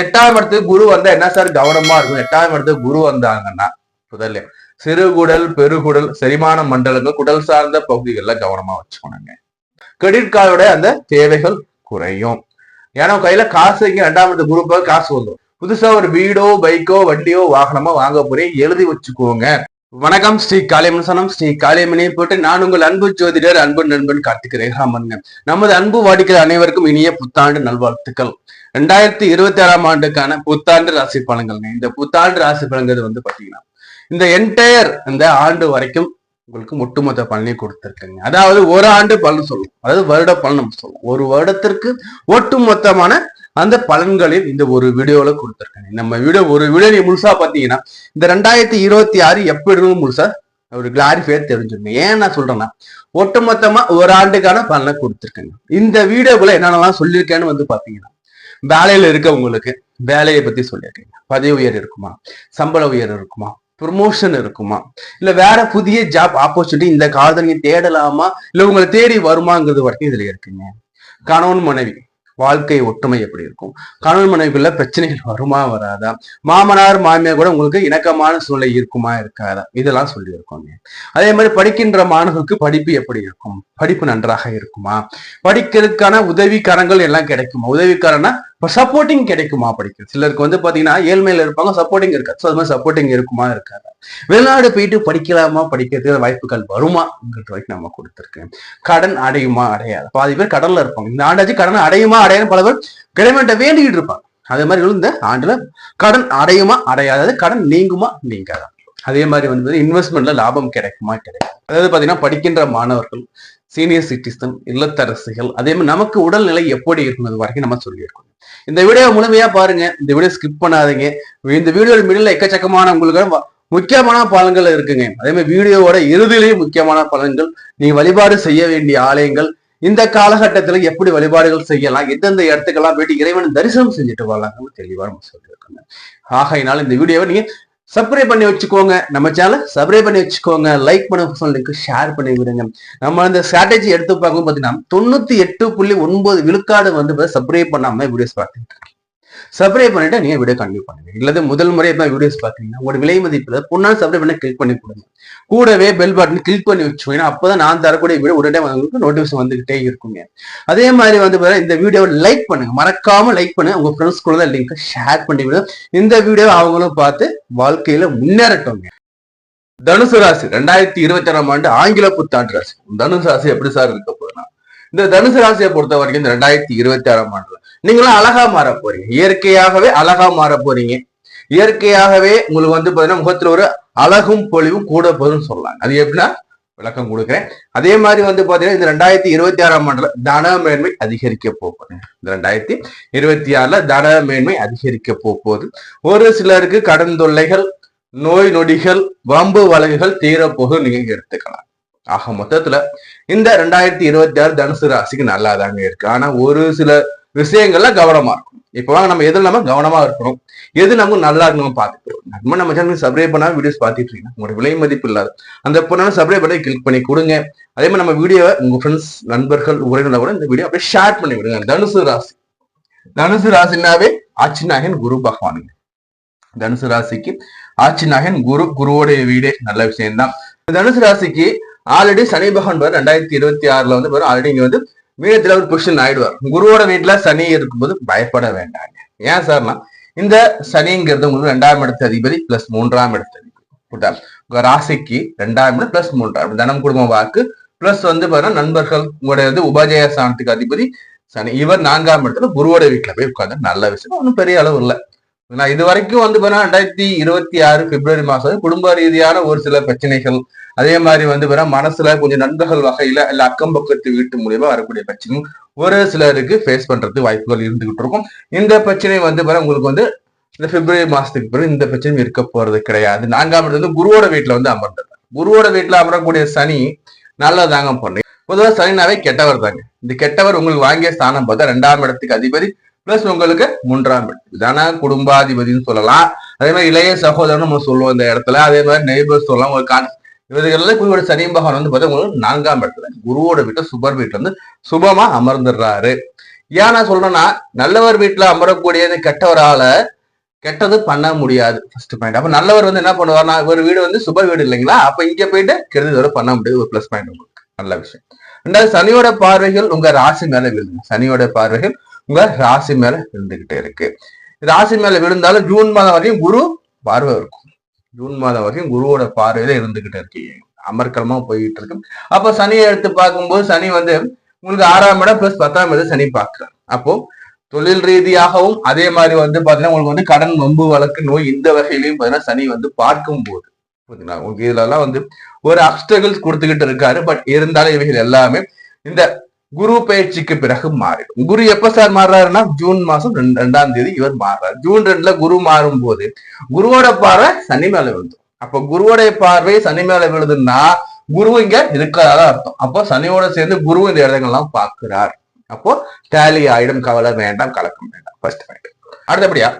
எட்டாம் இடத்துக்கு குரு வந்தா என்ன சார்? கவனமா இருக்கும் எட்டாம் இடத்துக்கு குரு வந்தாங்கன்னா முதல்ல சிறுகுடல் பெருகுடல் செரிமான மண்டலங்கள் குடல் சார்ந்த பகுதிகள்ல கவனமா வச்சுக்கணுங்க. கிரெடிட் கார்டோட அந்த தேவைகள் குறையும். ஏன்னா கையில காசு இங்க ரெண்டாம் இடத்து குரூப்பாக காசு வந்துடும் புதுசா ஒரு வீடோ பைக்கோ வண்டியோ வாகனமோ வாங்க போறேன் எழுதி வச்சுக்கோங்க. வணக்கம் ஸ்ரீ காளியமனசனம் ஸ்ரீ காளியமணி போட்டு நான் உங்கள் அன்பு ஜோதிடர் அன்பு நண்பன் கார்த்திக் ரேகாமன். நமது அன்பு வாடிக்கிற அனைவருக்கும் இனிய புத்தாண்டு நல்வாழ்த்துக்கள். ரெண்டாயிரத்தி இருபத்தி ஆறாம் ஆண்டுக்கான புத்தாண்டு ராசி பலன்கள் இந்த புத்தாண்டு ராசி பலன்கள் வந்து பாத்தீங்கன்னா இந்த என்டையர் இந்த ஆண்டு வரைக்கும் உங்களுக்கு ஒட்டுமொத்த பலனை கொடுத்துருக்குங்க. அதாவது ஒரு ஆண்டு பலன் சொல்லும் அதாவது வருட பலன் நம்ம சொல்லுவோம். ஒரு வருடத்திற்கு ஒட்டுமொத்தமான அந்த பலன்களில் இந்த ஒரு வீடியோல கொடுத்துருக்கேன் நம்ம வீடியோ ஒரு வீடியோ நீ முழுசா பாத்தீங்கன்னா இந்த ரெண்டாயிரத்தி இருபத்தி ஆறு எப்படி முழுசா ஒரு கிளாரிஃபையர் தெரிஞ்சிருங்க. ஏன் நான் சொல்றேன்னா ஒட்டுமொத்தமா ஒரு ஆண்டுக்கான பலனை கொடுத்துருக்கேங்க. இந்த வீடியோக்குள்ள என்னென்னலாம் சொல்லியிருக்கேன்னு வந்து பாத்தீங்கன்னா வேலையில இருக்கவங்களுக்கு வேலையை பத்தி சொல்லியிருக்கீங்க. பதவி உயர் இருக்குமா? சம்பள உயர் இருக்குமா? ப்ரொமோஷன் இருக்குமா? இல்ல வேற புதிய ஜாப் ஆப்பர்ச்சுனிட்டி இந்த காலத்துல நீங்க தேடலாமா? இல்ல உங்களை தேடி வருமாங்கிறது வரைக்கும் இதுல இருக்குங்க. கணவன் மனைவி வாழ்க்கை ஒற்றுமை எப்படி இருக்கும்? கணவன் மனைவிக்குள்ள பிரச்சனைகள் வருமா வராதா? மாமனார் மாமியார் கூட உங்களுக்கு இணக்கமான சூழ்நிலை இருக்குமா இருக்காதா? இதெல்லாம் சொல்லி இருக்கோங்க அதே மாதிரி படிக்கின்ற மாணவர்களுக்கு படிப்பு எப்படி இருக்கும்? படிப்பு நன்றாக இருக்குமா? படிக்கிறதுக்கான உதவிக்காரங்கள் எல்லாம் கிடைக்குமா? உதவிக்காரனா இப்போ சப்போர்ட்டிங் கிடைக்குமா படிக்கிறது சிலருக்கு வந்து பாத்தீங்கன்னா ஏழ்மையில இருப்பாங்க சப்போர்ட்டிங் இருக்காது. ஸோ அது மாதிரி சப்போர்ட்டிங் இருக்குமா இருக்காது? வெளிநாடு போயிட்டு படிக்கலாமா? படிக்கிறதுக்கு வாய்ப்புகள் வருமாங்கிறது வரைக்கும் நம்ம கொடுத்துருக்கேன் கடன் அடையுமா? அடையாது. பாதி பேர் கடன்ல இருப்பாங்க. இந்த ஆண்டாச்சு கடன் அடையுமா? அடையாது பல பேர் கிளைமேட்டை வேண்டிக்கிட்டு இருப்பாங்க. அதே மாதிரி இந்த ஆண்டுல கடன் அடையுமா? அடையாது. கடன் நீங்குமா? நீங்காதான் அதே மாதிரி வந்து இன்வெஸ்ட்மெண்ட்ல லாபம் கிடைக்குமா? கிடைக்கும் அதாவது பாத்தீங்கன்னா படிக்கின்ற மாணவர்கள் சீனியர் சிட்டிசன் இல்லத்தரசிகள் அதே மாதிரி நமக்கு உடல்நிலை எப்படி இருக்கும் வரைக்கும் நம்ம சொல்லியிருக்கோம். இந்த வீடியோ முழுமையா பாருங்க. இந்த வீடியோ ஸ்கிப் பண்ணாதீங்க. இந்த வீடியோ மிடில் எக்கச்சக்கமான உங்களுக்கு முக்கியமான பலன்கள் இருக்குங்க. அதே மாதிரி வீடியோவோட இறுதியிலேயும் முக்கியமான பலன்கள். நீங்க வழிபாடு செய்ய வேண்டிய ஆலயங்கள். இந்த காலகட்டத்துல எப்படி வழிபாடுகள் செய்யலாம்? எந்தெந்த இடத்துக்கெல்லாம் போயிட்டு இறைவன் தரிசனம் செஞ்சுட்டு வரலாம் தெளிவா நம்ம சொல்லியிருக்கோங்க. ஆகையினால இந்த வீடியோவை நீங்க சப்ஸ்கிரைப் பண்ணி வச்சுக்கோங்க. நம்ம சேனல் சப்ஸ்கிரைப் பண்ணி வச்சுக்கோங்க. லைக் பண்ண லிங்க் ஷேர் பண்ணி விடுங்க. நம்ம அந்த ஸ்ட்ராட்டஜி எடுத்து பார்க்கும் பார்த்தீங்கன்னா தொண்ணூத்தி எட்டு புள்ளி ஒன்பது விழுக்காடு வந்து சப்ஸ்கிரைப் பண்ணாம வீடியோஸ் பார்த்துட்டு சப்ஸ்கிரைப் பண்ணிட்டு நீங்க வீடியோ கண்டினியூ பண்ணுங்க இல்லது முதல் முறை எப்ப வீடியோஸ் பாத்தீங்கன்னா உங்களோட விலை மதிப்புல பொண்ணால் சப்ஸ்கிரைப் பண்ணி கிளிக் பண்ணி கொடுங்க கூடவே பெல் பட்டன் கிளிக் பண்ணி வச்சுக்கோங்க. அப்பதான் நான் தரக்கூடிய வீடியோ உடனே உங்களுக்கு நோட்டிபிகேஷன் வந்துகிட்டே இருக்குங்க. அதே மாதிரி வந்து பாத்தீங்கன்னா இந்த வீடியோவை லைக் பண்ணுங்க. மறக்காம லைக் பண்ணுங்க. உங்க ஃப்ரெண்ட்ஸ் கூட லிங்க் ஷேர் பண்ணி இந்த வீடியோ அவங்களும் பார்த்து வாழ்க்கையில முன்னேறட்டோங்க. தனுசு ராசி ரெண்டாயிரத்தி இருபத்தி ஆறாம் ஆண்டு ஆங்கில புத்தாண்டு ராசி. தனுசு ராசி எப்படி சார் இருக்க போதுன்னா இந்த தனுசு ராசியை பொறுத்த வரைக்கும் இந்த ரெண்டாயிரத்தி இருபத்தி ஆறாம் ஆண்டுல நீங்களும் அழகா மாற போறீங்க. இயற்கையாகவே அழகா மாற போறீங்க. இயற்கையாகவே உங்களுக்கு வந்து பாத்தீங்கன்னா முகத்துல ஒரு அழகும் பொழிவும் கூட போதும்னு சொல்லலாம் அது எப்படின்னா விளக்கம் கொடுக்குறேன். அதே மாதிரி வந்து பாத்தீங்கன்னா இந்த ரெண்டாயிரத்தி இருபத்தி ஆறாம் ஆண்டுல தன மேன்மை அதிகரிக்க போகுது. இந்த ரெண்டாயிரத்தி இருபத்தி ஆறுல தன மேன்மை அதிகரிக்க போகுது. ஒரு சிலருக்கு கடன் தொல்லைகள் நோய் நொடிகள் வம்பு வழக்குகள் தீரப்போகும் நீங்க எடுத்துக்கலாம். ஆக மொத்தத்துல இந்த ரெண்டாயிரத்தி இருபத்தி ஆறு தனுசு ராசிக்கு நல்லா தாங்க இருக்கு. ஆனா ஒரு சில விஷயங்கள்ல கவனமா இருக்கும் இப்போ வாங்க நம்ம எதுல நம்ம கவனமா இருக்கணும்? எது நமக்கு நல்லா இருக்கணும் பார்த்துக்கிறோம் நம்ம நம்ம சேனல் சப்ஸ்கிரைப் பண்ணாம வீடியோஸ் பார்த்துட்டு இருக்கீங்க. உங்களோட விலை மதிப்பு இல்லாத. அந்த பொண்ணான சப்ஸ்கிரைப் பண்ணி கிளிக் பண்ணி கொடுங்க. அதே மாதிரி நம்ம வீடியோவை உங்க ஃப்ரெண்ட்ஸ் நண்பர்கள் உறவினர் கூட இந்த வீடியோ அப்படியே ஷேர் பண்ணி விடுங்க. தனுசு ராசி. தனுசு ராசினாவே ஆச்சிநாயகன் குரு பகவானுங்க. தனுசு ராசிக்கு ஆச்சிநாயகன் குரு குருவோடைய வீடே நல்ல விஷயம்தான். தனுசு ராசிக்கு ஆல்ரெடி சனி பகவான் பாரு ரெண்டாயிரத்தி இருபத்தி ஆறுல வந்து பாரு ஆல்ரெடி இங்க வந்து வீரத்துல ஒரு பொசிஷன் ஆயிடுவார். குருவோட வீட்டுல சனி இருக்கும்போது பயப்பட வேண்டாங்க. ஏன் சார்னா இந்த சனிங்கிறது உங்களுக்கு ரெண்டாம் இடத்து அதிபதி பிளஸ் மூன்றாம் இடத்து அதிபதி. உங்க ராசிக்கு ரெண்டாம் இடம் பிளஸ் மூன்றாம் தனம் குடும்ப வாக்கு பிளஸ் வந்து பாருங்க நண்பர்கள் உங்களுடைய வந்து உபஜய சாணத்துக்கு அதிபதி சனி. இவர் நான்காம் இடத்துல குருவோட வீட்டுல போய் உட்காந்து நல்ல விஷயம். ஒன்றும் பெரிய அளவு இல்லை. நான் இது வரைக்கும் வந்து பார்த்தீங்கன்னா ரெண்டாயிரத்தி இருபத்தி ஆறு பிப்ரவரி மாசம் குடும்ப ரீதியான ஒரு சில பிரச்சனைகள் அதே மாதிரி வந்து பார்த்தீங்கன்னா மனசுல கொஞ்சம் நண்பர்கள் வகையில இல்ல அக்கம் பக்கத்து வீட்டு மூலியமா வரக்கூடிய பிரச்சனையும் ஒரு சிலருக்கு ஃபேஸ் பண்றதுக்கு வாய்ப்புகள் இருந்துகிட்டு இருக்கும். இந்த பிரச்சனை வந்து பாத்தீங்கன்னா உங்களுக்கு வந்து இந்த பிப்ரவரி மாசத்துக்கு பிறகு இந்த பிரச்சனையும் இருக்க போறது கிடையாது. நான்காம் இடத்துல வந்து குருவோட வீட்டுல வந்து அமர்ந்தது. குருவோட வீட்டுல அமரக்கூடிய சனி நல்லதாங்க பண்ணு. பொதுவாக சனினாவே கெட்டவர் தாங்க. இந்த கெட்டவர் உங்களுக்கு வாங்கிய ஸ்தானம் பார்த்தா ரெண்டாம் இடத்துக்கு அதிபதி பிளஸ் உங்களுக்கு மூன்றாம் வீடு இதான குடும்பாதிபதினு சொல்லலாம். அதே மாதிரி இளைய சகோதரன் நம்ம சொல்லுவோம் இந்த இடத்துல. அதே மாதிரி நெய்பர்ஸ் சொல்லலாம். ஒரு கான் இவர்கள்லாம் குருவோட சனி பகவான் வந்து பார்த்தீங்கன்னா உங்களுக்கு நான்காம் இடத்துல. குருவோட வீட்டை சுபர் வீட்டுல வந்து சுபமா அமர்ந்துடுறாரு. ஏன் நான் சொல்றேன்னா நல்லவர் வீட்டுல அமரக்கூடிய கெட்டவரால கெட்டது பண்ண முடியாது. ஃபர்ஸ்ட் பாயிண்ட் அப்ப நல்லவர் வந்து என்ன பண்ணுவார்னா ஒரு வீடு வந்து சுப வீடு இல்லைங்களா? அப்ப இங்க போயிட்டு கெடுதல் வரை பண்ண முடியாது. ஒரு பிளஸ் பாயிண்ட் உங்களுக்கு. நல்ல விஷயம். ரெண்டாவது சனியோட பார்வைகள் உங்க ராசி மேல விழுது சனியோட பார்வைகள் உங்க ராசி மேல விழுந்துகிட்டே இருக்கு. ராசி மேல விழுந்தாலும் ஜூன் மாதம் வரையும் குரு பார்வை இருக்கும். ஜூன் மாதம் வரையும் குருவோட பார்வையில இருந்துகிட்டே இருக்கீங்க அமர்க்கலமா போய்கிட்டு இருக்கு. அப்ப சனியை எடுத்து பார்க்கும்போது சனி வந்து உங்களுக்கு ஆறாம் இடம் பிளஸ் பத்தாம் இடம் சனி பார்க்கிறார். அப்போ தொழில் ரீதியாகவும் அதே மாதிரி வந்து பாத்தீங்கன்னா உங்களுக்கு வந்து கடன் வம்பு வழக்கு நோய் இந்த வகையிலையும் பாத்தீங்கன்னா சனி வந்து பார்க்கும் போது புரியுதுங்களா? உங்களுக்கு இதுல எல்லாம் வந்து ஒரு அப்டகிள்ஸ் கொடுத்துக்கிட்டு இருக்காரு. பட் இருந்தாலும் இவைகள் எல்லாமே இந்த குரு பயிற்சிக்கு பிறகு மாறிடும். குரு எப்ப சார் மாறுறாருன்னா ஜூன் மாசம் ரெண்டு ரெண்டாம் தேதி இவர் மாறுறாரு. ஜூன் ரெண்டுல குரு மாறும் போது குருவோட பார்வை சனி மேல விழுந்துடும் அப்ப குருவோடைய பார்வை சனி மேல விழுதுன்னா குரு இங்க இருக்கிறதா அர்த்தம். அப்போ சனியோட சேர்ந்து குரு இந்த இடங்கள்லாம் பார்க்கிறார். அப்போ டேலி ஆயிடும். கவலை வேண்டாம். கலக்கம் வேண்டாம். ஃபர்ஸ்ட் பாயிண்ட் அடுத்தபடியா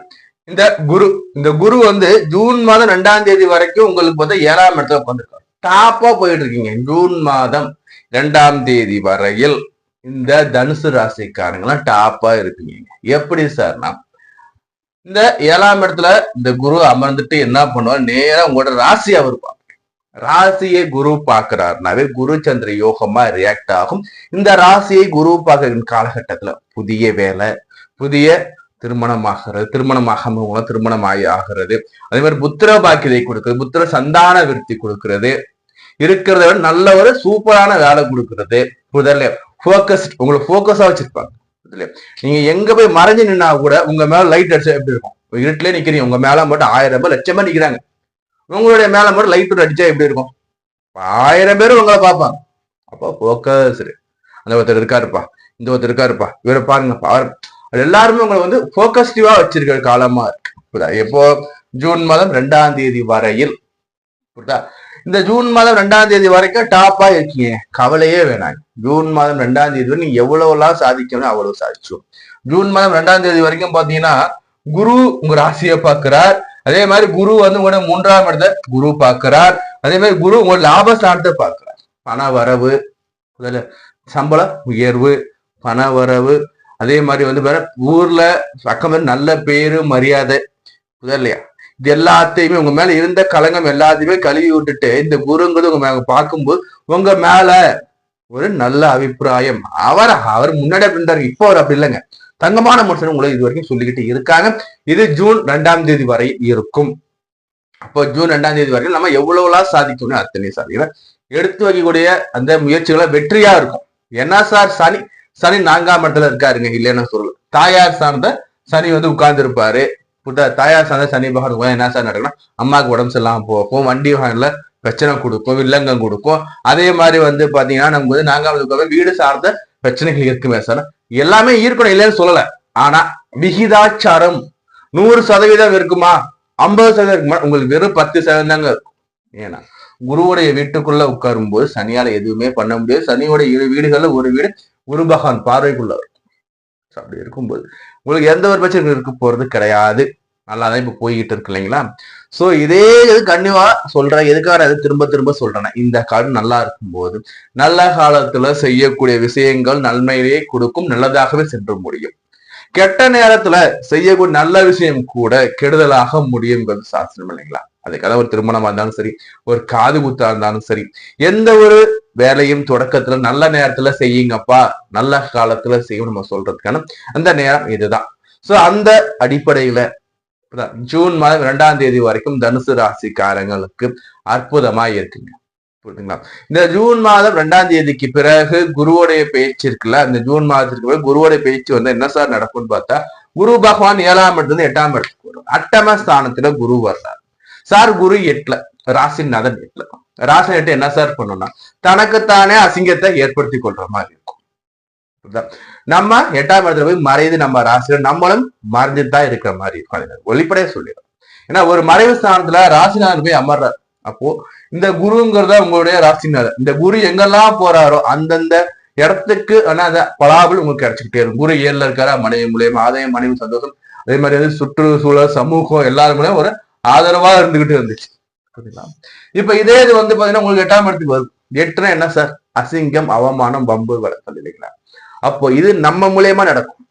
இந்த குரு இந்த குரு வந்து ஜூன் மாதம் ரெண்டாம் தேதி வரைக்கும் உங்களுக்கு வந்து ஏழாம் இடத்துல உட்காந்துருக்காரு டாப்பா போயிட்டு இருக்கீங்க. ஜூன் மாதம் ரெண்டாம் தேதி வரையில். இந்த தனுசு ராசிக்காரங்களாம் டாப்பா இருக்குங்க. எப்படி சார்னா இந்த ஏழாம் இடத்துல இந்த குரு அமர்ந்துட்டு என்ன பண்ணுவார்? நேரம் உங்களோட ராசி அவர் ராசியை குரு பார்க்கிறாருனாவே குரு சந்திர யோகமா ரியாக்ட் ஆகும். இந்த ராசியை குரு பார்க்கிற காலகட்டத்துல புதிய வேலை புதிய திருமணம் ஆகிறது திருமணம் மூலம் திருமணம் ஆகி ஆகிறது அதே மாதிரி புத்திர பாக்கியதை கொடுக்குறது புத்திர சந்தான விருத்தி கொடுக்கிறது இருக்கிறத விட நல்ல ஒரு சூப்பரான வேலை கொடுக்கிறது புதல்ல ஃபோக்கஸ் உங்களை ஃபோக்கஸா வச்சிருப்பாங்க. நீங்க எங்க போய் மறைஞ்சு நின்னா கூட உங்க மேல லைட் அடிச்சா எப்படி இருக்கும்? இருட்டிலே நிக்கிறீங்க. உங்க மேல மட்டும் ஆயிரம் பேர் லட்சமா நிக்கிறாங்க. உங்களுடைய மேல மட்டும் லைட் அடிச்சா எப்படி இருக்கும்? ஆயிரம் பேர் உங்களை பார்ப்பாங்க. அப்போ ஃபோக்கஸ் அந்த ஒருத்தர் இருக்காருப்பா. இந்த ஒருத்தர் இருக்காருப்பா. இவரை பாருங்கப்பா. அவர் எல்லாருமே உங்களை வந்து ஃபோக்கஸ்டிவா வச்சிருக்கிற காலமா இருக்கு. எப்போ ஜூன் மாதம் ரெண்டாம் தேதி வரையில். புரியுதா? இந்த ஜூன் மாதம் ரெண்டாம் தேதி வரைக்கும் டாப்பா இருக்கீங்க. கவலையே வேணாம். ஜூன் மாதம் ரெண்டாம் தேதி வரை நீங்க எவ்வளவுலாம் சாதிக்கணும் அவ்வளவு சாதிச்சோம் ஜூன் மாதம் ரெண்டாம் தேதி வரைக்கும் பாத்தீங்கன்னா குரு உங்க ராசியை பார்க்கிறார். அதே மாதிரி குரு வந்து உங்களோட மூன்றாம் இடத்தை குரு பார்க்கிறார். அதே மாதிரி குரு உங்களோட லாபஸ்தானத்தை பார்க்கிறார். பண வரவு முதல்ல சம்பள உயர்வு பண வரவு அதே மாதிரி வந்து ஊர்ல பக்கம் நல்ல பேரு மரியாதை. புதல்லையா இது எல்லாத்தையுமே உங்க மேல இருந்த கலங்கம் எல்லாத்தையுமே கழுவி விட்டுட்டு இந்த குருங்கிறது உங்க மேல பார்க்கும்போது உங்க மேல ஒரு நல்ல அபிப்பிராயம். அவர் அவர் முன்னாடி அப்படி இருந்தாரு இப்போ அவர் அப்படி இல்லைங்க. தங்கமான மனுஷன் உங்களை இது வரைக்கும் சொல்லிக்கிட்டு இருக்காங்க. இது ஜூன் ரெண்டாம் தேதி வரை இருக்கும். அப்போ ஜூன் ரெண்டாம் தேதி வரைக்கும் நம்ம எவ்வளவுலாம் சாதிக்கணும் அத்தனை சாதிக்கிறேன் எடுத்து வைக்கக்கூடிய அந்த முயற்சிகளை வெற்றியா இருக்கும். என்ன சார்? சனி சனி நான்காம் இடத்துல இருக்காருங்க இல்லைன்னு சொல்லல. தாயார் சார்ந்த சனி வந்து உட்கார்ந்து இருப்பாரு புத்த தாயார் சார்ந்த சனி பகவான் இருக்கும் என்ன சார் நடக்கும்னா அம்மாவுக்கு உடம்பு சரியில்லாம போகும் வண்டி வாங்கல பிரச்சனை கொடுக்கும் வில்லங்கம் கொடுக்கும். அதே மாதிரி வந்து பாத்தீங்கன்னா நமக்கு வந்து நான்காவது வீடு சார்ந்த பிரச்சனைகள் இருக்குமே சார். எல்லாமே ஈர்க்கணும் இல்லைன்னு சொல்லல. ஆனா விகிதாச்சாரம் நூறு சதவீதம் இருக்குமா? ஐம்பது சதவீதம் இருக்குமா? உங்களுக்கு வெறும் பத்து சதவீதம் தாங்க இருக்கும். ஏன்னா குருவுடைய வீட்டுக்குள்ள உட்காரும் போது சனியால எதுவுமே பண்ண முடியாது. சனியோட இரு வீடுகள்ல ஒரு வீடு குரு பகவான் பார்வைக்குள்ள இருக்கும். அப்படி இருக்கும்போது உங்களுக்கு எந்த ஒரு பிரச்சனை இருக்க போறது கிடையாது. நல்லா தான் இப்ப போய்கிட்டு இருக்கு இல்லைங்களா? சோ இதே இது கண்டிப்பா சொல்றேன். எதுக்காக அது திரும்ப திரும்ப சொல்றேன் இந்த காலம் நல்லா இருக்கும்போது நல்ல காலத்துல செய்யக்கூடிய விஷயங்கள் நன்மையிலேயே கொடுக்கும் நல்லதாகவே சென்று முடியும். கெட்ட நேரத்துல செய்யக்கூடிய நல்ல விஷயம் கூட கெடுதலாக முடியுங்கிறது சாஸ்திரம் இல்லைங்களா? அதுக்காக ஒரு திருமணமா இருந்தாலும் சரி ஒரு காது குத்தா இருந்தாலும் சரி எந்த ஒரு வேலையும் தொடக்கத்துல நல்ல நேரத்துல செய்யுங்கப்பா நல்ல காலத்துல செய்யும் நம்ம சொல்றதுக்கான அந்த நேரம் இதுதான். சோ அந்த அடிப்படையில ஜூன் மாதம் இரண்டாம் தேதி வரைக்கும் தனுசு ராசிக்காரங்களுக்கு அற்புதமா இருக்குங்க. புரியுதுங்களா? இந்த ஜூன் மாதம் ரெண்டாம் தேதிக்கு பிறகு குருவோடைய பேச்சு இருக்குல்ல அந்த ஜூன் மாதத்திற்கு பிறகு குருவோடைய பேச்சு வந்து என்ன சார் நடக்கும்னு பார்த்தா குரு பகவான் ஏழாம் இடத்துல எட்டாம் இடத்துக்கு வரும் அட்டம ஸ்தானத்துல குரு வர்றார். சார் குரு எட்டுல ராசிநாதன் எட்டுல. ராசி எட்டு என்ன சார் பண்ணணும்னா தனக்குத்தானே அசிங்கத்தை ஏற்படுத்தி கொள்ற மாதிரி இருக்கும். நம்ம எட்டாம் இடத்துல போய் மறைந்து நம்ம ராசியில நம்மளும் மறைஞ்சுட்டு தான் இருக்கிற மாதிரி இருக்கும் அது வெளிப்படையா சொல்லிடும் ஏன்னா ஒரு மறைவு ஸ்தானத்துல ராசிநாதன் போய் அமர்றார். அப்போ இந்த குருங்கிறத உங்களுடைய ராசிநாதன் இந்த குரு எங்கெல்லாம் போறாரோ அந்தந்த இடத்துக்கு ஆனா அந்த பலாபல் உங்களுக்கு கிடைச்சிக்கிட்டே இருக்கும். குரு ஏழுல இருக்காரா? மனைவி மூலியமா ஆதாயம் மனைவி சந்தோஷம். அதே மாதிரி வந்து சுற்றுச்சூழல் சமூகம் எல்லாரும் மூலியம் ஒரு ஆதரவா இருந்துகிட்டு இருந்துச்சு. புரியுதுங்களா இப்ப இதே இது வந்து பாத்தீங்கன்னா உங்களுக்கு எட்டாம் இடத்துக்கு வருது. எட்டுனா என்ன சார் அசிங்கம் அவமானம் பம்பு வளர்த்தல் இல்லைங்களா? அப்போ இது நம்ம மூலியமா நடக்கும்.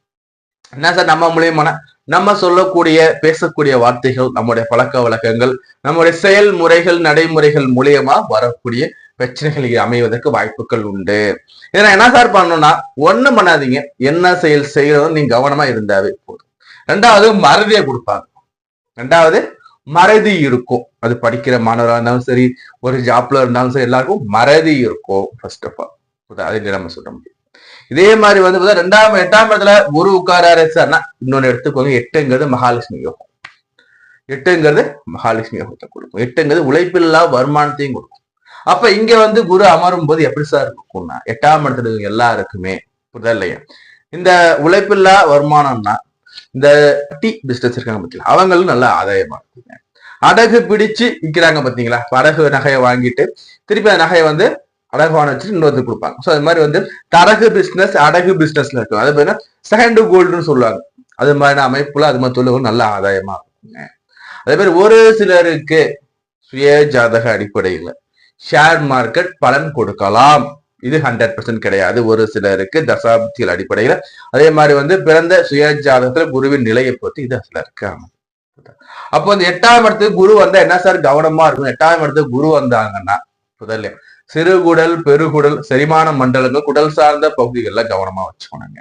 என்ன சார் நம்ம மூலியமான நம்ம சொல்லக்கூடிய பேசக்கூடிய வார்த்தைகள் நம்முடைய பழக்க வழக்கங்கள் நம்முடைய செயல்முறைகள் நடைமுறைகள் மூலியமா வரக்கூடிய பிரச்சனைகள் அமைவதற்கு வாய்ப்புகள் உண்டு. இதை என்ன சார் பண்ணணும்னா ஒண்ணும் பண்ணாதீங்க. என்ன செயல் செய்யறதும் நீங்க கவனமா இருந்தாவே போதும். ரெண்டாவது மறதியை கொடுப்பாங்க. ரெண்டாவது மறதி இருக்கும் அது படிக்கிற மாணவராக இருந்தாலும் சரி ஒரு ஜாப்ல இருந்தாலும் சரி எல்லாருக்கும் மறதி இருக்கும் ஃபர்ஸ்ட் ஆஃப் ஆல் அதை நம்ம சொல்ல முடியும். இதே மாதிரி வந்து பார்த்தா ரெண்டாம் எட்டாம் இடத்துல குரு உட்காராரு சார்னா இன்னொன்னு எடுத்துக்கோங்க எட்டுங்கிறது மகாலட்சுமி யோகம். எட்டுங்கிறது மகாலட்சுமி யோகத்தை கொடுக்கும். எட்டுங்கிறது உழைப்பில்லா வருமானத்தையும் கொடுக்கும். அப்ப இங்க வந்து குரு அமரும் போது எப்படி சார் இருக்கும்னா எட்டாம் இடத்துல எல்லாருக்குமே புதல்லையா இந்த உழைப்பில்லா வருமானம்னா இந்த டீ பிசினஸ் இருக்காங்க பார்த்தீங்களா அவங்களும் நல்ல ஆதாயமா இருக்குங்க. அடகு பிடிச்சு விற்கிறாங்க பார்த்தீங்களா அடகு நகையை வாங்கிட்டு திருப்பி அந்த நகையை வந்து அடகுவான வச்சுட்டு இன்னொருத்தர் கொடுப்பாங்க. ஸோ அது மாதிரி வந்து தரகு பிசினஸ் அடகு பிசினஸ்ல இருக்கும். அது பார்த்தீங்கன்னா செகண்ட் கோல்டுன்னு சொல்லுவாங்க. அது மாதிரி அமைப்புல அது மாதிரி தொழில்கள் நல்ல ஆதாயமா இருக்குங்க. அதே மாதிரி ஒரு சிலருக்கு சுய ஜாதக அடிப்படையில் ஷேர் மார்க்கெட் பலன் கொடுக்கலாம். இது ஹண்ட்ரட் பர்சன்ட் கிடையாது. ஒரு சிலருக்கு தசாப்திகள் அடிப்படையில். அதே மாதிரி வந்து பிறந்த சுயஜாதகத்துல குருவின் நிலையை பொறுத்து இது சிலருக்கு அமையும் அப்போ இந்த எட்டாம் இடத்துக்கு குரு வந்தா என்ன சார்? கவனமா இருக்கும் எட்டாம் இடத்துக்கு குரு வந்தாங்கன்னா புதல்ல சிறுகுடல் பெருகுடல் செரிமான மண்டலங்கள் குடல் சார்ந்த பகுதிகளில் கவனமா வச்சுக்கணுங்க.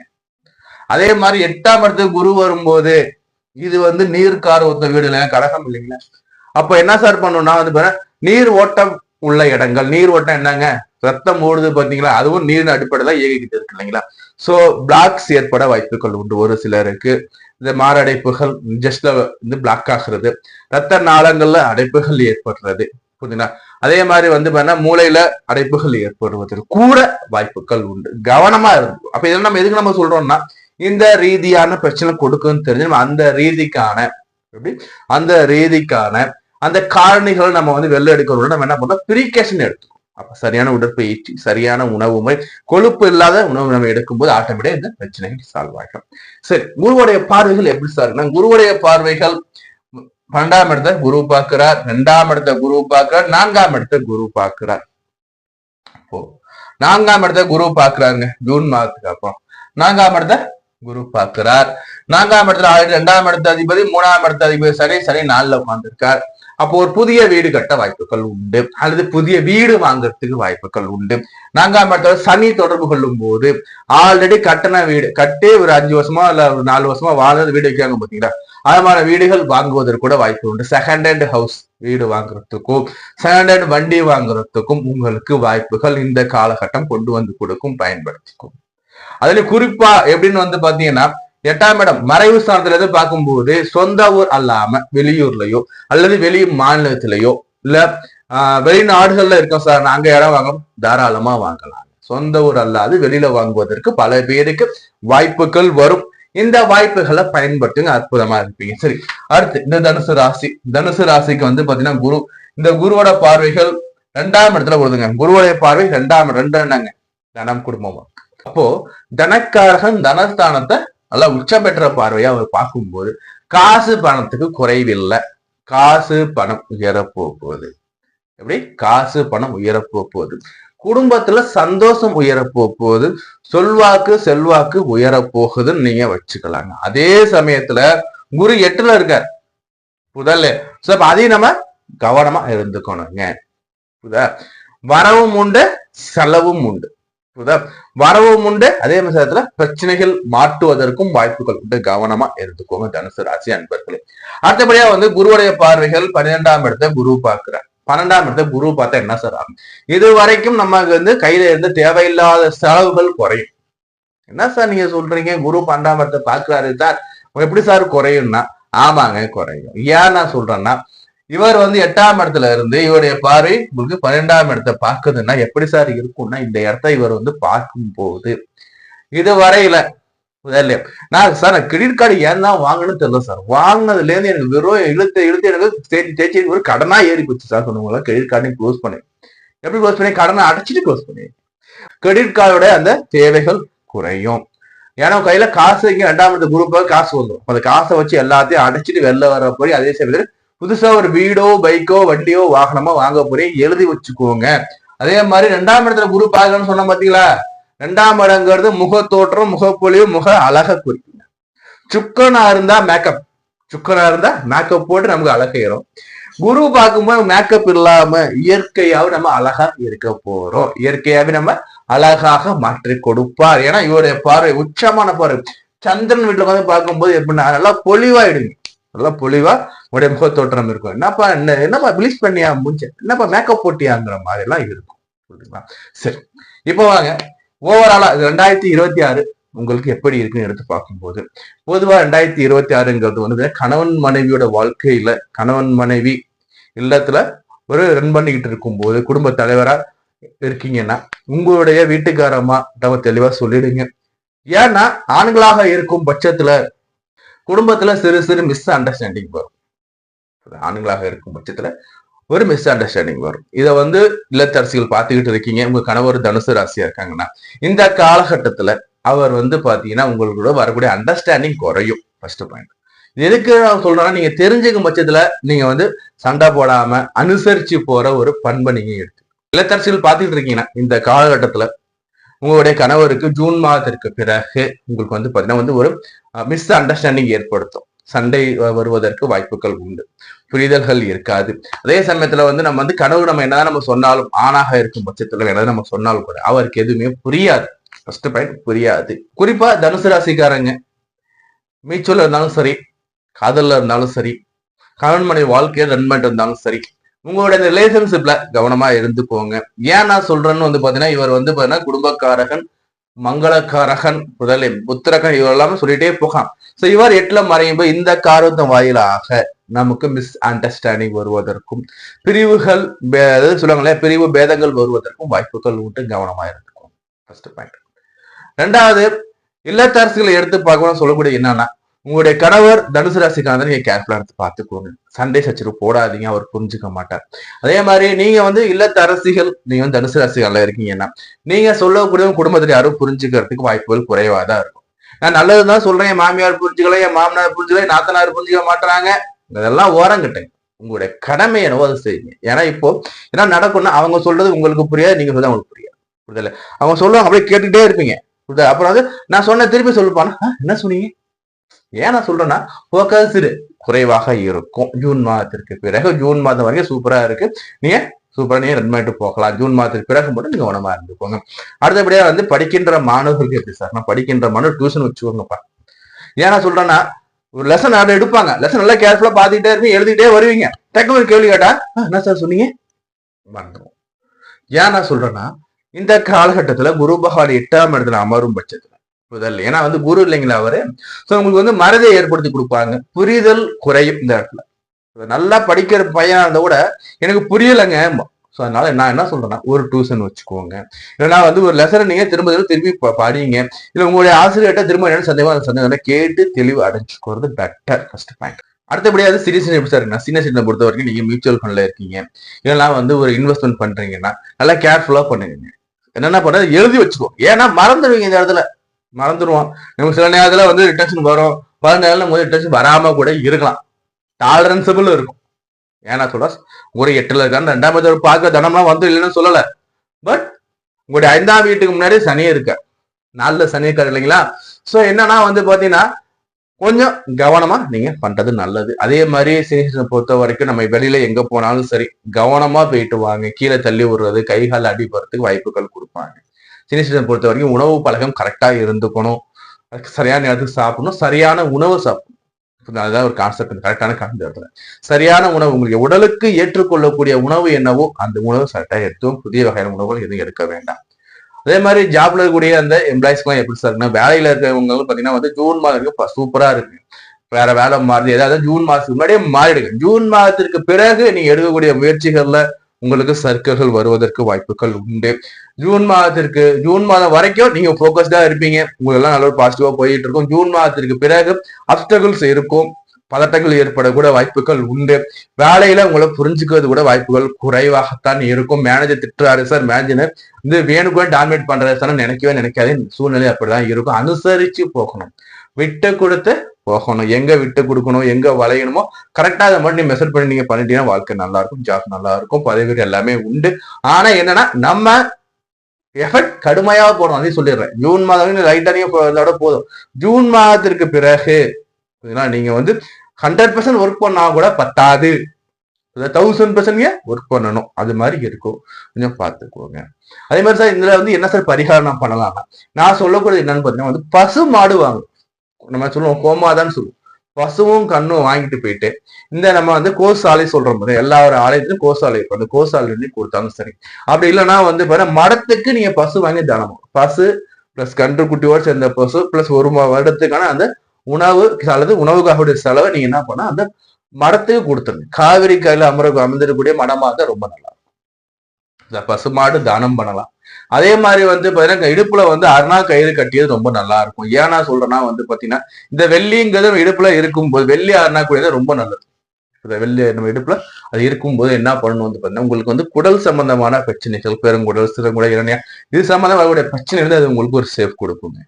அதே மாதிரி எட்டாம் இடத்துக்கு குரு வரும்போது இது வந்து நீர் கார ஒத்த வீடு இல்லைங்க கடகம் இல்லைங்களா? அப்ப என்ன சார் பண்ணணும்னா வந்து நீர் ஓட்டம் உள்ள இடங்கள். நீர் ஓட்டம் என்னங்க? ரத்தம் ஓடுது பாத்தீங்களா அதுவும் நீரின் அடிப்படையில இயங்கிக்கிட்டு இருக்கு இல்லைங்களா? சோ பிளாக்ஸ் ஏற்பட வாய்ப்புகள் உண்டு. ஒரு சிலருக்கு இந்த மாரடைப்புகள் ஜஸ்ட்ல வந்து பிளாக் ஆகுறது. ரத்த நாளங்கள்ல அடைப்புகள் ஏற்படுறது. புரியுதுங்களா? அதே மாதிரி வந்து பார்த்தா மூளையில அடைப்புகள் ஏற்படுவதற்கு கூட வாய்ப்புகள் உண்டு. கவனமா இருக்கும் அப்ப இதெல்லாம் நம்ம எதுக்கு நம்ம சொல்றோம்னா இந்த ரீதியான பிரச்சனை கொடுக்குன்னு தெரிஞ்சு நம்ம அந்த ரீதிக்கான எப்படி? அந்த ரீதிக்கான அந்த காரணிகளை நம்ம வந்து வெளில எடுக்கிறோம் நம்ம என்ன பண்ணோம்? ப்ரீகேஷன் எடுத்துக்கணும் அப்ப சரியான உடற்பயிற்சி சரியான உணவு முறை கொழுப்பு இல்லாத உணவு நம்ம எடுக்கும்போது ஆட்டோமேட்டிக் இந்த பிரச்சனைகள் சால்வ் ஆகும் சரி குருவுடைய பார்வைகள் எப்படி சார் குருவுடைய பார்வைகள் பன்னெண்டாம் இடத்த குரு பார்க்கிறார் ரெண்டாம் இடத்த குரு பார்க்கிறார் நான்காம் இடத்த குரு பார்க்கிறார். ஓ நான்காம் இடத்த குரு பார்க்கிறாருங்க. ஜூன் மாதத்துக்கு அப்புறம். நான்காம் இடத்த குரு பார்க்கிறார். நான்காம் இடத்துல ஆல்ரெடி ரெண்டாம் இடத்த அதிபதி மூணாம் இடத்த அதிபதி சரி சரி நாளில் உட்கார்ந்துருக்கார். அப்போ ஒரு புதிய வீடு கட்ட வாய்ப்புகள் உண்டு. அல்லது புதிய வீடு வாங்குறதுக்கு வாய்ப்புகள் உண்டு. நான்காம் இடத்துல சனி தொடர்பு கொள்ளும் போது ஆல்ரெடி கட்டின வீடு கட்டி ஒரு அஞ்சு வருஷமா இல்ல ஒரு நாலு வருஷமா வாழ்ந்த வீடு வைக்காங்க பாத்தீங்களா அது மாதிரி வீடுகள் வாங்குவதற்கு கூட வாய்ப்பு உண்டு. செகண்ட் ஹேண்ட் ஹவுஸ் வீடு வாங்குறதுக்கும் செகண்ட் ஹேண்ட் வண்டி வாங்குறதுக்கும் உங்களுக்கு வாய்ப்புகள் இந்த காலகட்டம் கொண்டு வந்து கொடுக்கும் பயன்படுத்திக்கும். அதுல குறிப்பா எப்படின்னு வந்து பாத்தீங்கன்னா எட்டாம் இடம் மறைவு ஸ்தானத்துல இருந்து பார்க்கும்போது சொந்த ஊர் அல்லாம வெளியூர்லயோ அல்லது வெளி மாநிலத்திலேயோ இல்ல ஆஹ் வெளிநாடுகள்ல இருக்கோம் சார் நாங்க இடம் வாங்க தாராளமா வாங்கலாம். சொந்த ஊர் அல்லாது வெளியில வாங்குவதற்கு பல பேருக்கு வாய்ப்புகள் வரும். இந்த வாய்ப்புகளை பயன்படுத்துங்க அற்புதமா இருப்பீங்க. சரி அடுத்து இந்த தனுசு ராசி. தனுசு ராசிக்கு வந்து பாத்தீங்கன்னா குரு இந்த குருவோட பார்வைகள் ரெண்டாம் இடத்துல வருதுங்க. குருவோடைய பார்வை ரெண்டாம் ரெண்டு என்னங்க தனம் குடும்பமா. அப்போ தனக்காரகன் தனஸ்தானத்தை நல்லா உச்சம் பெற்ற பார்வையா அவர் பார்க்கும்போது காசு பணத்துக்கு குறைவில்லை. காசு பணம் உயரப்போ போகுது எப்படி? காசு பணம் உயரப்போ போகுது குடும்பத்துல சந்தோஷம் உயரப்போ போகுது சொல்வாக்கு செல்வாக்கு உயரப்போகுதுன்னு நீங்க வச்சுக்கலாங்க. அதே சமயத்துல குரு எட்டுல இருக்கார். புதல்ல சோ அதையும் நம்ம கவனமா இருந்துக்கணுங்க. புதா வரவும் உண்டு செலவும் உண்டு. வரவும் உண்டு. அதே சமயத்துல பிரச்சனைகள் மாட்டுவதற்கும் வாய்ப்புகள் உண்டு. கவனமா இருந்துக்கோங்க தனுசு ராசி அன்பர்களே. அடுத்தபடியா வந்து குருவுடைய பார்வைகள் பன்னிரெண்டாம் இடத்த குரு பார்க்கிறார். பன்னெண்டாம் இடத்த குரு பார்த்தா என்ன சார் ஆகும்? இது வரைக்கும் நமக்கு வந்து கையில இருந்து தேவையில்லாத செலவுகள் குறையும். என்ன சார் நீங்க சொல்றீங்க? குரு பன்னெண்டாம் இடத்தை பாக்குறாரு சார் எப்படி சார் குறையும்னா? ஆமாங்க குறையும். ஏன் நான் சொல்றேன்னா இவர் வந்து எட்டாம் இடத்துல இருந்து இவருடைய பார்வை உங்களுக்கு பன்னெண்டாம் இடத்தை பார்க்குதுன்னா எப்படி சார் இருக்கும்னா இந்த இடத்த இவர் வந்து பார்க்கும் போது இது வரையில இல்லையா நான் சார் நான் கிரெடிட் கார்டு ஏன் தான் வாங்கணும்னு தெரியல சார் வாங்கினதுல இருந்து எனக்கு வெறும் இழுத்து இழுத்து எனக்கு தேய்ச்சி தேய்ச்சி ஒரு கடனா ஏறி போச்சு சார் சொன்னவங்களா கிரெடிட் கார்டையும் க்ளோஸ் பண்ணேன் எப்படி க்ளோஸ் பண்ணி? கடனை அடைச்சிட்டு க்ளோஸ் பண்ணி. கிரெடிட் கார்டோட அந்த தேவைகள் குறையும். ஏன்னா கையில காசு இங்க ரெண்டாம் இடத்து குரூப்பாக காசு வந்துடும் அந்த காசை வச்சு எல்லாத்தையும் அடைச்சிட்டு வெளில வர போய் அதே சமயத்தில் புதுசா ஒரு வீடோ பைக்கோ வண்டியோ வாகனமோ வாங்க போறீங்க எழுதி வச்சுக்கோங்க. அதே மாதிரி ரெண்டாம் இடத்துல குரு பாக்கணும்னு சொன்ன பாத்தீங்களா? ரெண்டாம் இடங்கிறது முக தோற்றம் முகப்பொழிவு முக அழக குறிக்குங்க. சுக்கனா இருந்தா மேக்கப் சுக்கனா இருந்தா மேக்கப் போட்டு நமக்கு அழகையிடும். குரு பார்க்கும்போது மேக்கப் இல்லாம இயற்கையாவே நம்ம அழகா இருக்க போறோம். இயற்கையாவே நம்ம அழகாக மாற்றி கொடுப்பார். ஏன்னா இவருடைய பார்வை உச்சமான பார்வை. சந்திரன் வீட்டுல வந்து பார்க்கும்போது எப்படின்னா நல்லா பொலிவாயிடுங்க. நல்லா பொலிவா உடைய முகத்தோற்றம் இருக்கும். என்னப்பா என்ன என்னப்பா பிளீச் பண்ணியா முடிஞ்ச என்னப்பா மேக்கப் போட்டியாங்கிற மாதிரி எல்லாம் இருக்கும். புரியுதுங்களா? சரி. இப்போ வாங்க. ஓவராலா ரெண்டாயிரத்தி இருபத்தி ஆறு உங்களுக்கு எப்படி இருக்குன்னு எடுத்து பார்க்கும்போது பொதுவா ரெண்டாயிரத்தி இருபத்தி ஆறுங்கிறது வந்து கணவன் மனைவியோட வாழ்க்கையில கணவன் மனைவி இல்லத்துல ஒரு ரன் பண்ணிக்கிட்டு இருக்கும்போது குடும்ப தலைவரா இருக்கீங்கன்னா உங்களுடைய வீட்டுக்காரமா நம்ம தெளிவா சொல்லிடுங்க. ஏன்னா ஆண்களாக இருக்கும் பட்சத்துல குடும்பத்துல சிறு சிறு மிஸ் அண்டர்ஸ்டாண்டிங் வரும் ஆண்களாக இருக்கும் பட்சத்துல ஒரு மிஸ் அண்டர்ஸ்டாண்டிங் வரும். இதை வந்து இல்லத்தரசிகள் பார்த்துக்கிட்டு இருக்கீங்க. உங்க கணவர் தனுசு ராசியா இருக்காங்கன்னா இந்த காலகட்டத்துல அவர் வந்து பாத்தீங்கன்னா உங்களோட வரக்கூடிய அண்டர்ஸ்டாண்டிங் குறையும். ஃபர்ஸ்ட் பாயிண்ட் எதுக்கு நான் சொல்றேன்னா நீங்க தெரிஞ்சுக்கும் பட்சத்துல நீங்க வந்து சண்டை போடாம அனுசரிச்சு போற ஒரு பண்பை நீங்க எடுத்து. இல்லத்தரசிகள் பார்த்துக்கிட்டு இருக்கீங்கன்னா இந்த காலகட்டத்துல உங்களுடைய கணவருக்கு ஜூன் மாதத்திற்கு பிறகு உங்களுக்கு வந்து பார்த்தீங்கன்னா வந்து ஒரு மிஸ் அண்டர்ஸ்டாண்டிங் ஏற்படுத்தும். சண்டை வருவதற்கு வாய்ப்புகள் உண்டு. புரிதல்கள் இருக்காது. அதே சமயத்துல வந்து நம்ம வந்து கனவு நம்ம என்னதான் நம்ம சொன்னாலும் ஆணாக இருக்கும் பட்சத்துல என்னதான் நம்ம சொன்னாலும் கூட அவருக்கு எதுவுமே புரியாது. ஃபர்ஸ்ட் பாயிண்ட் புரியாது. குறிப்பா தனுசு ராசிக்காரங்க. மீச்சூர்ல இருந்தாலும் சரி காதல்ல இருந்தாலும் சரி கணவன் மனைவி வாழ்க்கையில ரன் பண்ணிட்டு இருந்தாலும் சரி உங்களுடைய ரிலேஷன்ஷிப்ல கவனமா இருந்துக்கோங்க. ஏன் நான் சொல்றேன்னு வந்து பாத்தீங்கன்னா இவர் வந்து பாத்தீங்கன்னா குடும்பக்காரகன் மங்களக்காரகன் முதலில் புத்திரகன் இவர் எல்லாமே சொல்லிட்டே போகாம். சோ இவர் எட்டுல மறையும் போது இந்த காரணத்தின் வாயிலாக நமக்கு மிஸ் அண்டர்ஸ்டாண்டிங் வருவதற்கும் பிரிவுகள் சொல்லுவாங்களே பிரிவு பேதங்கள் வருவதற்கும் வாய்ப்புகள் உண்டு. கவனமா இருந்துக்கும் ஃபர்ஸ்ட் பாயிண்ட் ரெண்டாவது இல்லத்தரசுகளை எடுத்து பார்க்கணும் சொல்லக்கூடிய என்னன்னா உங்களுடைய கணவர் தனுசு ராசிக்காக நீங்க கேர்ஃபுல்லா எடுத்து பார்த்துக்கோங்க. சண்டை சச்சரவு போடாதீங்க அவர் புரிஞ்சுக்க மாட்டார். அதே மாதிரி நீங்க வந்து இல்லத்தரசிகள் நீங்க வந்து தனுசு ராசிகள்ல இருக்கீங்கன்னா நீங்க சொல்லக்கூடிய குடும்பத்துல யாரும் புரிஞ்சுக்கிறதுக்கு வாய்ப்புகள் குறைவா தான் இருக்கும். நான் நல்லதுதான் சொல்றேன் என் மாமியார் புரிஞ்சுக்கல என் மாமனார் புரிஞ்சுக்கல என் நாத்தனார் புரிஞ்சுக்க மாட்டாங்க இதெல்லாம் ஓரங்கிட்டேங்க. உங்களுடைய கடமை என்னவோ அதை செய்யுங்க. ஏன்னா இப்போ என்ன நடக்கும்னா அவங்க சொல்றது உங்களுக்கு புரியாது நீங்க சொல்றது அவங்களுக்கு புரியாது. புரியுதல அவங்க சொல்லுவாங்க அப்படியே கேட்டுக்கிட்டே இருப்பீங்க. புரியுதா அப்புறம் வந்து நான் சொன்ன திருப்பி சொல்லுப்பானா? என்ன சொன்னீங்க? ஏன் நான் சொல்றேன்னா ஃபோக்கஸ்டு குறைவாக இருக்கும். ஜூன் மாதத்திற்கு பிறகு ஜூன் மாதம் வரைக்கும் சூப்பரா இருக்கு. நீங்க சூப்பரா நீங்க ரன் பண்ணிட்டு போகலாம். ஜூன் மாதத்துக்கு பிறகு மட்டும் நீங்க கவனமா இருந்துக்கோங்க. அடுத்தபடியா வந்து படிக்கின்ற மாணவர்களுக்கு எப்படி சார் நான் படிக்கின்ற மாணவர் டியூஷன் வச்சுக்கோங்கப்பா. ஏன் நான் சொல்றேன்னா ஒரு லெசன் அதை எடுப்பாங்க. லெசன் நல்லா கேர்ஃபுல்லா பாத்துக்கிட்டே இருப்பீங்க எழுதிக்கிட்டே வருவீங்க. டக்குனு ஒரு கேள்வி கேட்டா என்ன சார் சொன்னீங்க? மறந்துடும் ஏன் நான் சொல்றேன்னா இந்த காலகட்டத்துல குரு பகவான் எட்டாம் இடத்துல அமரும் பட்சத்துல புரிதல் ஏன்னா வந்து குரு இல்லைங்களா அவரு? ஸோ உங்களுக்கு வந்து மறதியை ஏற்படுத்தி கொடுப்பாங்க. புரிதல் குறையும் இந்த இடத்துல. நல்லா படிக்கிற பையனா இருந்தா கூட எனக்கு புரியலைங்க ஸோ அதனால நான் என்ன சொல்றேன்னா ஒரு டியூஷன் வச்சுக்கோங்க. இல்லைன்னா வந்து ஒரு லெசனை நீங்க திரும்ப திரும்ப திரும்பி படிங்க. இல்லை உங்களுடைய ஆசிரியர்கிட்ட திரும்ப என்ன சந்தேகம் அந்த சந்தேகம் கேட்டு தெளிவு அடைஞ்சுக்கிறது பெட்டர் ஃபர்ஸ்ட் பாயிண்ட் அடுத்தபடியாக சிறிய சின்ன எப்படி சார் இருக்குன்னா சின்ன சின்ன பொறுத்த வரைக்கும் நீங்க மியூச்சுவல் ஃபண்ட்ல இருக்கீங்க. இல்லைன்னா வந்து ஒரு இன்வெஸ்ட்மெண்ட் பண்றீங்கன்னா நல்லா கேர்ஃபுல்லா பண்ணுங்க என்னென்ன பண்றது? எழுதி வச்சுக்கோ. ஏன்னா மறந்துடுவீங்க இந்த இடத்துல. மறந்துடுவோம் நமக்கு சில நேரத்தில் வந்து ரிட்டன்ஷன் வரும். பல நேரத்தில் போது ரிட்டன்ஷன் வராமல் கூட இருக்கலாம். டாலரன்சபிள் இருக்கும். ஏன்னா சொல்ல ஒரு எட்டில் இருக்கான்னு ரெண்டாம் இடத்துல பார்க்க தனம்லாம் வந்து இல்லைன்னு சொல்லலை. பட் உங்களுடைய ஐந்தாம் வீட்டுக்கு முன்னாடி சனி இருக்க. நாலுல சனி இருக்காரு இல்லைங்களா? ஸோ என்னன்னா வந்து பார்த்தீங்கன்னா கொஞ்சம் கவனமாக நீங்கள் பண்ணுறது நல்லது. அதே மாதிரி சீசனை பொறுத்த வரைக்கும் நம்ம வெளியில் எங்கே போனாலும் சரி கவனமாக போயிட்டு வாங்க. கீழே தள்ளி விடுறது கை கால் அடிபடுறதுக்கு வாய்ப்புகள் கொடுப்பாங்க. சீனியர் சிட்டிசன் பொறுத்த வரைக்கும் உணவு பழக்கம் கரெக்டாக இருந்துக்கணும். சரியான நேரத்துக்கு சாப்பிடணும். சரியான உணவு சாப்பிடணும். அதுதான் ஒரு கான்செப்ட் கரெக்டான கான்செப்ட் சரியான உணவு உங்களுக்கு உடலுக்கு ஏற்றுக்கொள்ளக்கூடிய உணவு என்னவோ அந்த உணவு கரெக்டாக எடுத்தும் புதிய வகையான உணவுகள் எதுவும் எடுக்க வேண்டாம். அதே மாதிரி ஜாப்ல இருக்கக்கூடிய அந்த எம்ப்ளாயிஸ்க்குலாம் எப்படி சார் இருக்குன்னா வேலையில இருக்கிறவங்களும் பார்த்தீங்கன்னா வந்து ஜூன் மாதத்துக்கு சூப்பராக இருக்கு. வேற வேலை மாறுது ஏதாவது ஜூன் மாதத்துக்கு முன்னாடியே மாறிடுங்க. ஜூன் மாதத்திற்கு பிறகு நீங்க எடுக்கக்கூடிய முயற்சிகள்ல உங்களுக்கு சர்க்கிள்கள் வருவதற்கு வாய்ப்புகள் உண்டு. ஜூன் மாதத்திற்கு ஜூன் மாதம் வரைக்கும் நீங்க போக்கஸ்டா இருப்பீங்க. உங்களெல்லாம் நல்ல நல்ல பாசிட்டிவா போயிட்டு இருக்கும். ஜூன் மாதத்திற்கு பிறகு அப்டகிள்ஸ் இருக்கும். பதட்டங்கள் ஏற்படக்கூட வாய்ப்புகள் உண்டு. வேலையில உங்களை புரிஞ்சுக்கிறது கூட வாய்ப்புகள் குறைவாகத்தான் இருக்கும். மேனேஜர் திட்டுறாரு சார் மேனேஜர் வந்து கூட டாமினேட் பண்றாரு சார் நினைக்கவே நினைக்காதே சூழ்நிலை அப்படிதான் இருக்கும். அனுசரிச்சு போகணும். விட்டு கொடுத்து போகணும். எங்க விட்டு கொடுக்கணும் எங்க வளையணுமோ கரெக்டா அதை மட்டும் நீங்க மெசர் பண்ணி நீங்க பண்ணிட்டீங்கன்னா வாழ்க்கை நல்லா இருக்கும் ஜாப் நல்லா இருக்கும் பதவி எல்லாமே உண்டு. ஆனா என்னன்னா நம்ம எஃபெக்ட் கடுமையாக போடணும். அதையும் சொல்லிடுறேன். ஜூன் மாதம் லைட்டா நீங்க போதும். ஜூன் மாதத்திற்கு பிறகு நீங்க வந்து ஹண்ட்ரட் பர்சன்ட் ஒர்க் பண்ணா கூட பத்தாது. தௌசண்ட் பர்சன்ட் ஒர்க் பண்ணணும். அது மாதிரி இருக்கும். கொஞ்சம் பார்த்துக்கோங்க. அதே மாதிரி சார் இதுல வந்து என்ன சார் பரிகாரம் நான் பண்ணலாம்னா நான் சொல்லக்கூடியது என்னன்னு பார்த்தீங்கன்னா வந்து பசு மாடு வாங்கும். நம்ம சொல்லுவோம்? கோமாதான் சொல்லுவோம். பசுவும் கண்ணும் வாங்கிட்டு போயிட்டு இந்த நம்ம வந்து கோசாலை சொல்றோம் பாரு, எல்லா ஒரு ஆலயத்திலும் கோசாலை இருக்கும் அந்த கோசாலை கொடுத்தாலும் சரி. அப்படி இல்லைன்னா வந்து பாரு மடத்துக்கு நீங்க பசு வாங்கி தானமும் பசு பிளஸ் கன்று குட்டியோடு சேர்ந்த பசு பிளஸ் ஒரு வருடத்துக்கான அந்த உணவு அல்லது உணவுக்காக செலவை நீங்க என்ன பண்ணா அந்த மடத்துக்கு கொடுத்துருங்க காவிரி கையில அமர அமர்ந்திருக்கக்கூடிய மடமாக ரொம்ப நல்லா இருக்கும். பசு பசுமாடு தானம் பண்ணலாம். அதே மாதிரி வந்து பாத்தீங்கன்னா இடுப்புல வந்து அருணா கயிறு கட்டியது ரொம்ப நல்லா இருக்கும். ஏன் நான் சொல்றேன்னா வந்து பாத்தீங்கன்னா இந்த வெள்ளிங்கிறது இடுப்புல இடுப்புல இருக்கும்போது வெள்ளி அருணா கூடியது ரொம்ப நல்லது. வெள்ளி நம்ம இடுப்புல அது இருக்கும்போது என்ன பண்ணணும் வந்து பாத்தீங்கன்னா உங்களுக்கு வந்து குடல் சம்பந்தமான பிரச்சனைகள் பெருங்குடல் சிறுங்குடல் இரணியா இது சம்பந்தமா வரக்கூடிய பிரச்சனை இருந்து அது உங்களுக்கு ஒரு சேஃப் கொடுக்குங்க.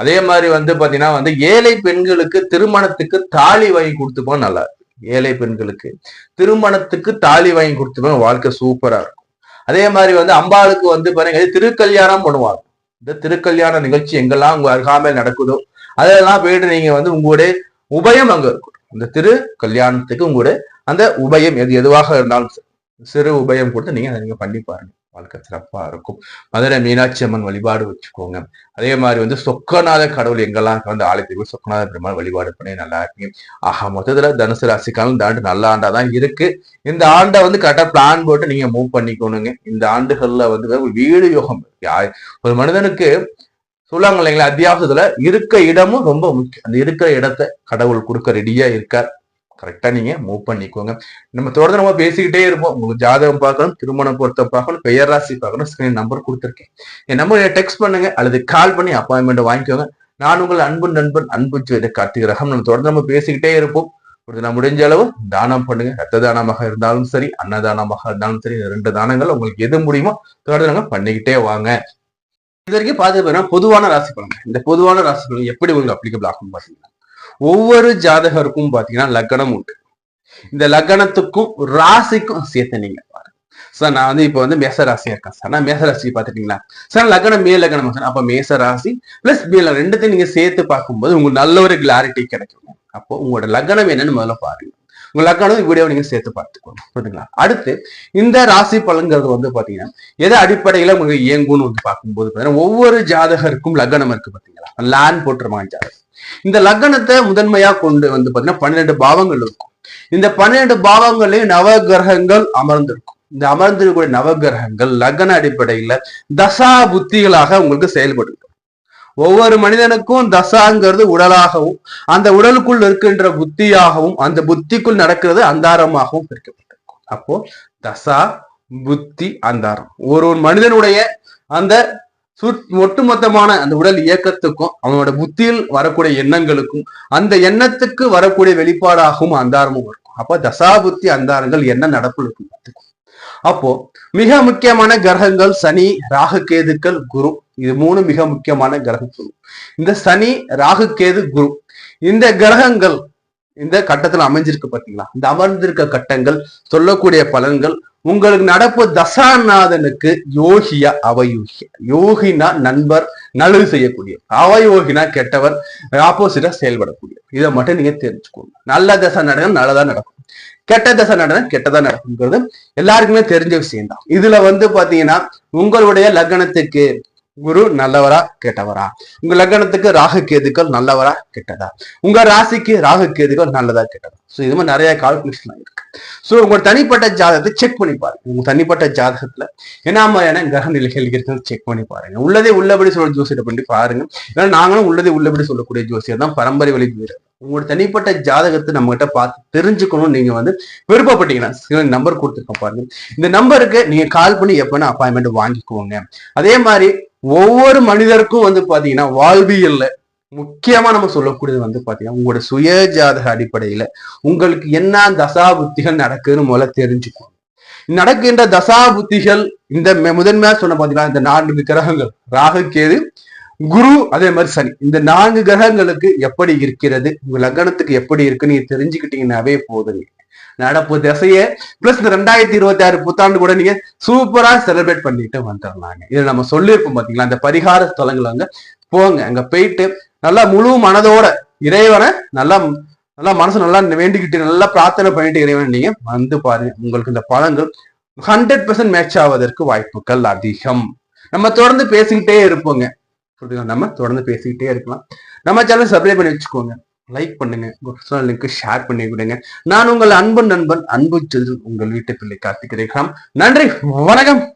அதே மாதிரி வந்து பாத்தீங்கன்னா வந்து ஏழை பெண்களுக்கு திருமணத்துக்கு தாலி வாங்கி கொடுத்துப்போம் நல்லா இருக்கு ஏழை பெண்களுக்கு திருமணத்துக்கு தாலி வாங்கி கொடுத்துப்போம் வாழ்க்கை சூப்பரா இருக்கும். அதே மாதிரி வந்து அம்பாளுக்கு வந்து பாருங்க திருக்கல்யாணம் பண்ணுவாங்க. இந்த திருக்கல்யாண நிகழ்ச்சி எங்கெல்லாம் உங்க அருகாமையில் நடக்குதோ அதெல்லாம் போயிட்டு நீங்க வந்து உங்களுடைய உபயம் அங்க இருக்கும் இந்த திரு கல்யாணத்துக்கு உங்களுடைய அந்த உபயம் எது எதுவாக இருந்தாலும் சிறு உபயம் கொடுத்து நீங்க நீங்க பண்ணி பாருங்க. வாழ்க்கை சிறப்பாக இருக்கும். மதுரை மீனாட்சி அம்மன் வழிபாடு வச்சுக்கோங்க. அதே மாதிரி வந்து சொக்கநாத கடவுள் எங்கெல்லாம் வந்து ஆலயத்துக்கு போய் சொக்கநாத பெருமாள் வழிபாடு பண்ணி நல்லா இருப்பீங்க ஆஹா மொத்தத்தில் தனுசு ராசிக்காலம் இந்த ஆண்டு நல்ல ஆண்டாக தான் இருக்கு. இந்த ஆண்டை வந்து கரெக்டாக பிளான் போட்டு நீங்கள் மூவ் பண்ணிக்கணுங்க. இந்த ஆண்டுகளில் வந்து வீடு யோகம் ஒரு மனிதனுக்கு சொல்லுவாங்க இல்லைங்களா அத்தியாவசத்துல இருக்க இடமும் ரொம்ப முக்கியம். அந்த இருக்கிற இடத்த கடவுள் கொடுக்க ரெடியா இருக்கார். கரெக்டா நீங்க மூவ் பண்ணிக்கோங்க. நம்ம தொடர்ந்து நம்ம பேசிக்கிட்டே இருப்போம். உங்களுக்கு ஜாதகம் பார்க்கணும் திருமணம் பொறுத்த பார்க்கணும் பெயர் ராசி பார்க்கணும் ஸ்க்ரீன் நம்பர் கொடுத்துருக்கேன். என் நம்பர் டெக்ஸ்ட் பண்ணுங்க அல்லது கால் பண்ணி அப்பாயின்மெண்ட் வாங்கிக்கோங்க. நான் உங்கள் அன்பு நண்பன் அன்பு ஜோதி கார்த்திகிரகம் நம்ம தொடர்ந்து நம்ம பேசிக்கிட்டே இருப்போம். ஒரு நான் முடிஞ்ச அளவு தானம் பண்ணுங்க. ரத்த தானமாக இருந்தாலும் சரி அன்னதானமாக இருந்தாலும் சரி ரெண்டு தானங்கள் உங்களுக்கு எது முடியுமோ தொடர்ந்து நாங்கள் பண்ணிக்கிட்டே வாங்க. இது வரைக்கும் பார்த்து பொதுவான ராசி பலன் இந்த பொதுவான ராசி பலன் எப்படி உங்களுக்கு அப்ளிகபிள் ஆகும் பார்த்தீங்கன்னா ஒவ்வொரு ஜாதகருக்கும் பாத்தீங்கன்னா லக்கணம் உண்டு. இந்த லக்னத்துக்கும் ராசிக்கும் சேர்த்து நீங்க பாருங்க. சார் நான் வந்து இப்போ வந்து மேசராசியா இருக்கேன் சார் நான் மேச ராசி பாத்துட்டீங்களா சார் லக்னம் மே லக்னம் சார் அப்ப மேச ராசி பிளஸ் மேல ரெண்டுத்தையும் நீங்க சேர்த்து பார்க்கும்போது உங்களுக்கு நல்ல ஒரு கிளாரிட்டி கிடைக்கும். அப்போ உங்களோட லக்னம் என்னன்னு முதல்ல பாருங்க. உங்க லக்னம் வீடியோ நீங்க சேர்த்து பார்த்துக்கோங்க. புரியுதுங்களா? அடுத்து இந்த ராசி பலன்கிறது வந்து பாத்தீங்கன்னா எதை அடிப்படையில உங்களுக்கு இயங்கும்னு வந்து பார்க்கும்போது பாத்தீங்கன்னா ஒவ்வொரு ஜாதகருக்கும் லக்னம் இருக்கு பாத்தீங்களா? லேண்ட் போட்டுருமா ஜாதகம். இந்த லக்னத்தை முதன்மையா கொண்டு வந்து பாத்தீங்கன்னா பன்னிரெண்டு பாவங்கள் இருக்கும். இந்த பன்னிரெண்டு பாவங்களையும் நவ கிரகங்கள் அமர்ந்திருக்கும். இந்த அமர்ந்திருக்கக்கூடிய நவ கிரகங்கள் லக்ன அடிப்படையில தசா புத்திகளாக உங்களுக்கு செயல்படும் ஒவ்வொரு மனிதனுக்கும் தசாங்கிறது உடலாகவும் அந்த உடலுக்குள் இருக்கின்ற புத்தியாகவும் அந்த புத்திக்குள் நடக்கிறது அந்தாரமாகவும் பிரிக்கப்பட்டிருக்கும். அப்போ தசா புத்தி அந்தாரம். ஒரு ஒரு மனிதனுடைய அந்த ஒட்டுமொத்தமான அந்த உடல் இயக்கத்துக்கும் அவனோட புத்தியில் வரக்கூடிய எண்ணங்களுக்கும் அந்த எண்ணத்துக்கு வரக்கூடிய வெளிப்பாடாகவும் அந்தாரமும் இருக்கும். அப்போ தசா புத்தி அந்தாரங்கள் என்ன நடப்பில் இருக்கும் அப்போ மிக முக்கியமான கிரகங்கள் சனி ராகு கேதுக்கள் குரு. இது மூணு மிக முக்கியமான கிரகங்கள். இந்த சனி ராகு கேது குரு. இந்த கிரகங்கள் இந்த கட்டத்துல அமைஞ்சிருக்கு பாத்தீங்களா? இந்த அமர்ந்திருக்க கட்டங்கள் சொல்லக்கூடிய பலன்கள் உங்களுக்கு நடப்பு தசாநாதனுக்கு யோகியா அவயோகியா. யோகினா நண்பர் நல்லது செய்யக்கூடிய அவயோகினா கெட்டவர் ஆப்போசிட்டா செயல்படக்கூடிய இதை மட்டும் நீங்க தெரிஞ்சுக்கோங்க. நல்ல தசை நடனம் நல்லதா நடக்கும். கெட்ட தசை நடனம் கெட்டதா நடக்குங்கிறது எல்லாருக்குமே தெரிஞ்ச விஷயம் தான் இதுல வந்து பாத்தீங்கன்னா உங்களுடைய லக்னத்துக்கு குரு நல்லவரா கெட்டவரா? உங்க லக்னத்துக்கு ராகு கேதுக்கள் நல்லவரா கெட்டதா? உங்க ராசிக்கு ராகு கேதுக்கள் நல்லதா கெட்டதா? சோ இது மாதிரி நிறைய கால்குலேஷன் இருக்கு. சோ உங்களோட தனிப்பட்ட ஜாதகத்தை செக் பண்ணி பாருங்க. உங்க தனிப்பட்ட ஜாதகத்துல என்ன மாதிரியான கிரக நிலைகள் இருக்குன்னு செக் பண்ணி பாருங்க. உள்ளதே உள்ளபடி சொல்ற ஜோசியத்தை பண்ணி பாருங்க. ஏன்னா நாங்களும் உள்ளதே உள்ளபடி சொல்லக்கூடிய ஜோசியர் தான் பரம்பரை வழி வீரர். உங்களோட தனிப்பட்ட ஜாதகத்தை நம்ம கிட்ட பார்த்து தெரிஞ்சுக்கணும் நீங்க வந்து விருப்பப்பட்டீங்கன்னா நம்பர் கொடுத்துருக்கோம் பாருங்க. இந்த நம்பருக்கு நீங்க கால் பண்ணி எப்பனா அப்பாயின்மெண்ட் வாங்கிக்கோங்க. அதே மாதிரி ஒவ்வொரு மனிதருக்கும் வந்து பாத்தீங்கன்னா வாழ்வியல்ல முக்கியமா நம்ம சொல்லக்கூடியது வந்து பாத்தீங்கன்னா உங்களோட சுய ஜாதக அடிப்படையில உங்களுக்கு என்ன தசா புத்திகள் நடக்குதுன்னு முதல்ல தெரிஞ்சுக்கணும் நடக்கின்ற தசா புத்திகள் இந்த முதன்மையா சொன்ன பாத்தீங்கன்னா இந்த நான்கு கிரகங்கள் ராகு குரு அதே மாதிரி சனி. இந்த நான்கு கிரகங்களுக்கு எப்படி இருக்கிறது உங்க லக்னத்துக்கு எப்படி இருக்குன்னு நீங்க தெரிஞ்சுக்கிட்டீங்கன்னாவே போதுங்க. நடப்பு திசைய பிளஸ் இந்த ரெண்டாயிரத்தி இருபத்தி ஆறு புத்தாண்டு கூட நீங்க சூப்பரா செலிப்ரேட் பண்ணிட்டு வந்துடலாங்க இது நம்ம சொல்லியிருப்போம் பாத்தீங்களா அந்த பரிகார ஸ்தலங்கள் வந்து போங்க அங்க போயிட்டு நல்லா முழு மனதோட இறைவனை நல்லா நல்லா மனசு நல்லா வேண்டிக்கிட்டு நல்லா பிரார்த்தனை பண்ணிட்டு இறைவன் நீங்க வந்து பாருங்க. உங்களுக்கு இந்த பழங்கள் ஹண்ட்ரட் பெர்சன்ட் மேட்ச் ஆவதற்கு வாய்ப்புகள் அதிகம். நம்ம தொடர்ந்து பேசிக்கிட்டே இருப்போங்க. புரியுதுங்களா? நம்ம தொடர்ந்து பேசிக்கிட்டே இருக்கலாம். நம்ம சேனல் சப்ஸ்கிரைப் பண்ணி வச்சுக்கோங்க. லைக் பண்ணுங்க. பர்சனல் லிங்க் ஷேர் பண்ணி விடுங்க நான் உங்கள் அன்பு நண்பன் அன்பு செல்வன் உங்கள் வீட்டு பிள்ளை கார்த்திக் நன்றி வணக்கம்.